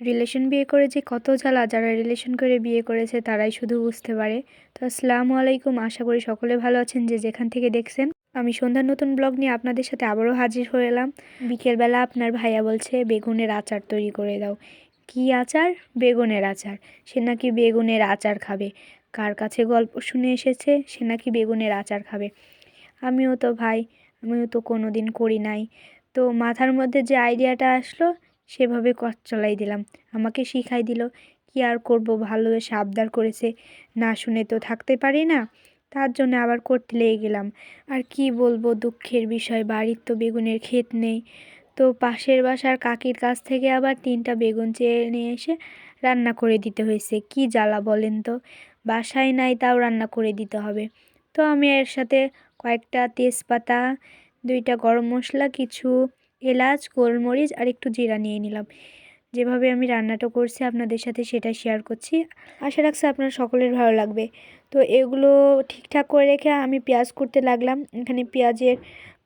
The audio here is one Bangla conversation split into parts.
রিলেশন বিয়ে করে যে কত জ্বালা যারা রিলেশন করে বিয়ে করেছে তারাই শুধু বুঝতে পারে। তো আসসালামু আলাইকুম, আশা করি সকলে ভালো আছেন যে যেখান থেকে দেখছেন। আমি সন্ধ্যার নতুন ব্লগ নিয়ে আপনাদের সাথে আবারও হাজির হয়ে এলাম। বিকেলবেলা আপনার ভাইয়া বলছে, বেগুনের আচার তৈরি করে দাও। কি আচার? বেগুনের আচার। সে নাকি বেগুনের আচার খাবে। কার কাছে গল্প শুনে এসেছে? সে নাকি বেগুনের আচার খাবে। আমিও তো ভাই, আমিও তো কোনো দিন করি নাই। তো মাথার মধ্যে যে আইডিয়াটা আসলো সেভাবে কাজ চলাই দিলাম। আমাকে শিখাই দিল, কি আর করব? ভালোবেসে আবদার করেছে। না শুনে তো থাকতে পারি না। তার জন্য আবার করতে লেগে গেলাম। আর কি বলব? দুঃখের বিষয়। বাড়ির তো বেগুনের ক্ষেত নেই। তো পাশের বাসার কাকির কাছ থেকে আবার তিনটা বেগুন চেয়ে নিয়ে এসে রান্না করে দিতে হয়েছে। কি জ্বালা বলেন তো? বাসায় নাই তাও রান্না করে দিতে হবে। তো আমি এর সাথে কয়েকটা তেজপাতা, দুইটা গরম মশলা, কিছু এলাচ, গোলমরিচ আর একটু জিরা নিয়ে নিলাম। যেভাবে আমি রান্নাটা করছি, আপনাদের সাথে সেটা শেয়ার করছি। আশা রাখছি আপনার সকলের ভালো লাগবে। তো এগুলো ঠিকঠাক করে রেখে আমি পেঁয়াজ করতে লাগলাম। এখানে পেঁয়াজের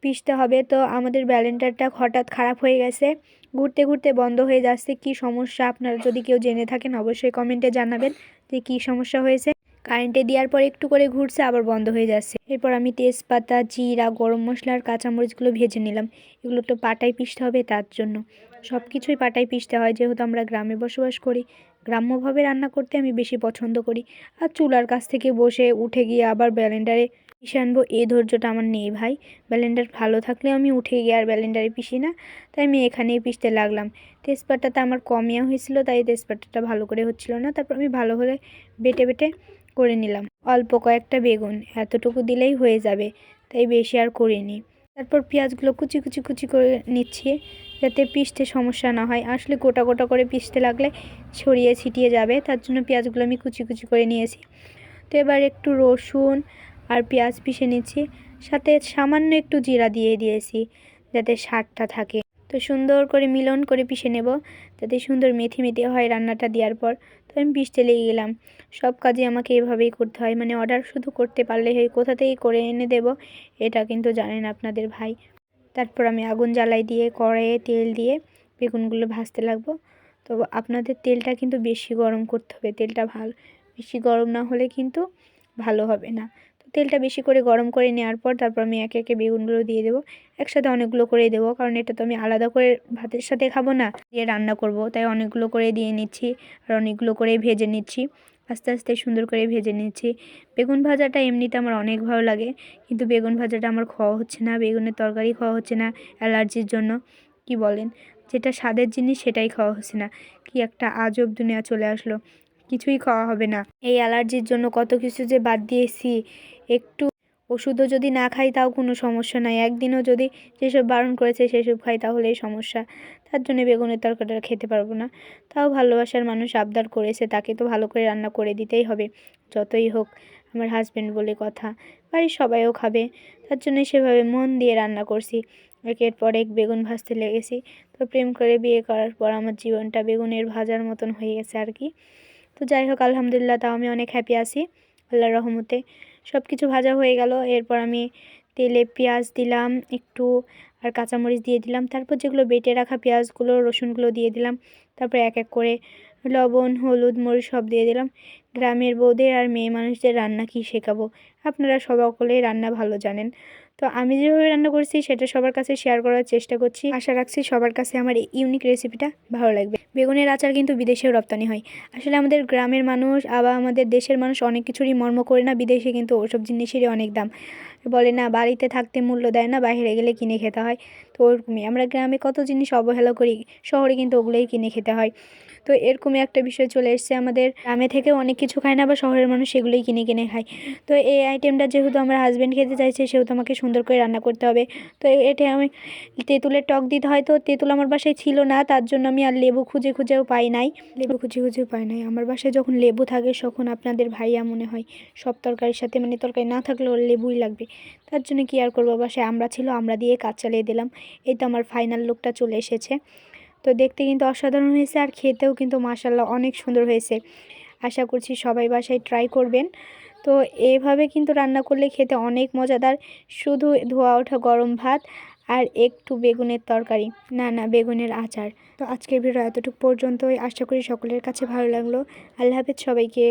পিষতে হবে। তো আমাদের ব্যালেন্ডারটা হঠাৎ খারাপ হয়ে গেছে। ঘুরতে ঘুরতে বন্ধ হয়ে যাচ্ছে। কি সমস্যা? আপনারা যদি কেউ জেনে থাকেন, অবশ্যই কমেন্টে জানাবেন যে কী সমস্যা হয়েছে। কারেন্টে দেওয়ার পর একটু করে ঘুরছে, আবার বন্ধ হয়ে যাচ্ছে। এরপর আমি তেজপাতা, জিরা, গরম মশলা আর কাঁচামরিচগুলো ভেজে নিলাম। এগুলো তো পাটায় পিষতে হবে তার জন্য। সব কিছুই পাটায় পিষতে হয়, যেহেতু আমরা গ্রামে বসবাস করি। গ্রাম্যভাবে রান্না করতে আমি বেশি পছন্দ করি। আর চুলার কাছ থেকে বসে উঠে গিয়ে আবার ব্যালেন্ডারে পিষে আনব এই ধৈর্যটা আমার নেই ভাই। ব্যালেন্ডার ভালো থাকলে আমি উঠে গিয়ে আর ব্যালেন্ডারে পিষি না, তাই আমি এখানেই পিষতে লাগলাম। তেজপাতাটা আমার কমিয়া হয়েছিল, তাই তেজপাতাটা ভালো করে হচ্ছিল না। তারপর আমি ভালো করে বেটে বেটে করে নিলাম। অল্প কয়েকটা বেগুন, এতটুকু দিলেই হয়ে যাবে, তাই বেশি আর করিনি। তারপর পেঁয়াজগুলো কুচি কুচি কুচি করে নিচ্ছি, যাতে পিষতে সমস্যা না হয়। আসলে গোটা গোটা করে পিষতে লাগলে ছড়িয়ে ছিটিয়ে যাবে, তার জন্য পেঁয়াজগুলো আমি কুচি কুচি করে নিয়েছি। তো এবার একটু রসুন আর পেঁয়াজ পিষে নিচ্ছি, সাথে সামান্য একটু জিরা দিয়ে দিয়েছি, যাতে স্বাদটা থাকে। তো সুন্দর করে মিলন করে পিষে নেব। যাতে সুন্দর মেথি মেথি হয় রান্নাটা দেওয়ার পর। তো আমি পিষতে লেগে গেলাম। সব কাজই আমাকে এভাবেই করতে হয়। মানে অর্ডার শুধু করতে পারলে হয়, কোথা থেকে করে এনে দেব এটা কিন্তু জানেন আপনাদের ভাই। তারপর আমি আগুন জ্বালাই দিয়ে, কড়াইয়ে তেল দিয়ে বেগুনগুলো ভাজতে লাগবো। তো আপনাদের তেলটা কিন্তু বেশি গরম করতে হবে। তেলটা ভালো, বেশি গরম না হলে কিন্তু ভালো হবে না। তেলটা বেশি করে গরম করে নেওয়ার পর তারপর আমি একে একে বেগুনগুলো দিয়ে দেবো। একসাথে অনেকগুলো করে দেবো, কারণ এটা তো আমি আলাদা করে ভাতের সাথে খাব না, দিয়ে রান্না করব। তাই অনেকগুলো করে দিয়ে নিচ্ছি আর অনেকগুলো করে ভেজে নিচ্ছি, আস্তে আস্তে সুন্দর করে ভেজে নিচ্ছি। বেগুন ভাজাটা এমনিতে আমার অনেক ভালো লাগে, কিন্তু বেগুন ভাজাটা আমার খাওয়া হচ্ছে না, বেগুনের তরকারি খাওয়া হচ্ছে না অ্যালার্জির জন্য, কি বলেন? যেটা স্বাদের জিনিস সেটাই খাওয়া হচ্ছে না। কি একটা আজব দুনিয়া চলে আসলো। কিছুই খাওয়া হবে না। এই অ্যালার্জির জন্য কত কিছু যে বাদ দিয়েছি। একটু ওষুধও যদি না খাই তাও কোনো সমস্যা নাই। একদিনও যদি যেসব বারণ করেছে সেসব খাই তাহলেই সমস্যা। তার জন্য বেগুনের তরকারিটা খেতে পারব না। তাও ভালোবাসার মানুষ আবদার করেছে, তাকে তো ভালো করে রান্না করে দিতেই হবে। যতই হোক, আমার হাজব্যান্ড বলে কথা। বাড়ির সবাইও খাবে। তার জন্য সেভাবে মন দিয়ে রান্না করছি। একের পর এক বেগুন ভাজতে লেগেছি। তো প্রেম করে বিয়ে করার পর আমার জীবনটা বেগুনের ভাজার মতন হয়ে গেছে আর কি। তো যাই হোক, আলহামদুলিল্লাহ তাও আমি অনেক হ্যাপি আছি, আল্লাহর রহমতে। সব কিছু ভাজা হয়ে গেল, এরপর আমি তেলে পেঁয়াজ দিলাম একটু আর কাঁচামরিচ দিয়ে দিলাম, তারপর যেগুলো বেটে রাখা পেঁয়াজগুলো, রসুনগুলো দিয়ে দিলাম, তারপর এক এক করে লবণ, হলুদ, মরিচ সব দিয়ে দিলাম। গ্রামের বউদের আর মেয়ে মানুষদের রান্না কী শেখাবো? আপনারা সকলেই রান্না ভালো জানেন। তো আমি যেভাবে রান্না করছি সেটা সবার কাছে শেয়ার করার চেষ্টা করছি। আশা রাখছি সবার কাছে আমার এই ইউনিক রেসিপিটা ভালো লাগবে। বেগুনের আচার কিন্তু বিদেশেও রপ্তানি হয়। আসলে আমাদের গ্রামের মানুষ আবার আমাদের দেশের মানুষ অনেক কিছুরই মর্ম করে না, বিদেশে কিন্তু ওসব জিনিসেরই অনেক দাম। বলে না, বাড়িতে থাকতে মূল্য দেয় না, বাইরে গেলে কিনে খেতে হয়। তো ওরকমই, আমরা গ্রামে কত জিনিস অবহেলা করি, শহরে কিন্তু ওগুলোই কিনে খেতে হয়। তো এরকমই একটা বিষয় চলে এসছে আমাদের। গ্রামে থেকে অনেক কিছু খায় না বা শহরের মানুষ সেগুলোই কিনে কিনে খায়। তো এই আইটেমটা যেহেতু আমার হাজব্যান্ড খেতে চাইছে, সেহেতু আমাকে সুন্দর করে রান্না করতে হবে। তো এটা আমি তেঁতুলের টক দিতে হয়, তো তেঁতুল আমার বাসায় ছিল না, তার জন্য আমি আর লেবু খুঁজে খুঁজেও পাই নাই। লেবু খুঁজে খুঁজেও পাই নাই। আমার বাসায় যখন লেবু থাকে, তখন আপনাদের ভাইয়া মনে হয় সব তরকারির সাথে মানে তরকারি না থাকলেও লেবুই লাগবে। তার জন্য কি আর করব? বাসায় আমরা ছিল, আমরা দিয়ে কাজ চালিয়ে দিলাম। এই তো আমার ফাইনাল লুকটা চলে এসেছে। তো দেখতে কিন্তু অসাধারণ হয়েছে, আর খেতেও কিন্তু মাসাল্লাহ অনেক সুন্দর হয়েছে। আশা করছি সবাই বাসায় ট্রাই করবেন। তো এভাবে কিন্তু রান্না করলে খেতে অনেক মজাদার। শুধু ধোয়া ওঠা গরম ভাত আর একটু বেগুনের তরকারি না না বেগুনের আচার। তো আজকের ভিডিও এতটুকু পর্যন্তই। আশা করি সকলের কাছে ভালো লাগল। আল্লাহ হাফেজ সবাইকে।